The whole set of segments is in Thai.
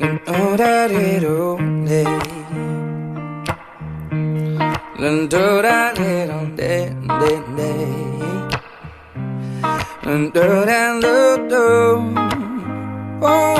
in orarerole Lundorarerole Lundoranludo Oh.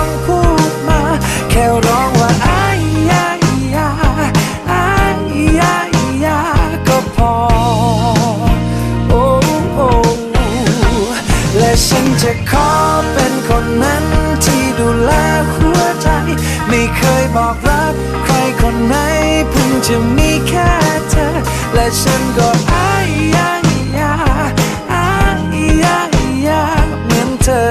อง ไม่เคยบอกรัก ใครคนไหนเพิ่งจะมีแค่เธอ และฉันก็อายยายาอายยายาเหมือนเธอ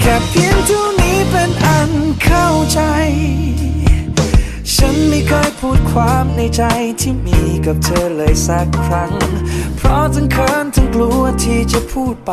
แค่เพียงเท่านี้เป็นอันเข้าใจ ฉันไม่เคยพูดความในใจที่มีกับเธอเลยสักครั้ง เพราะทั้งเขินทั้งกลัวที่จะพูดไป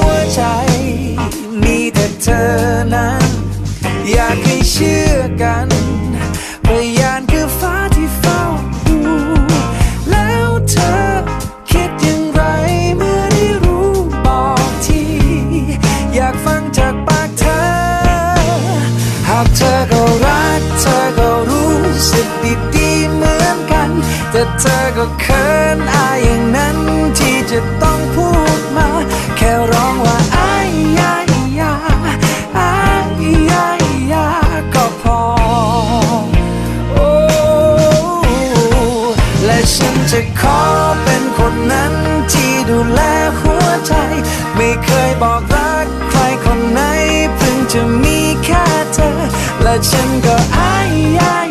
แต่เธอก็เขินอายอย่างนั้นที่จะต้องพูดมา แค่ร้องว่าอายยายาอายยายาก็พอ โอ้และฉันจะขอเป็นคนนั้นที่ดูแลหัวใจ ไม่เคยบอกรักใครคนไหนเพิ่งจะมีแค่เธอ และฉันก็อายยาย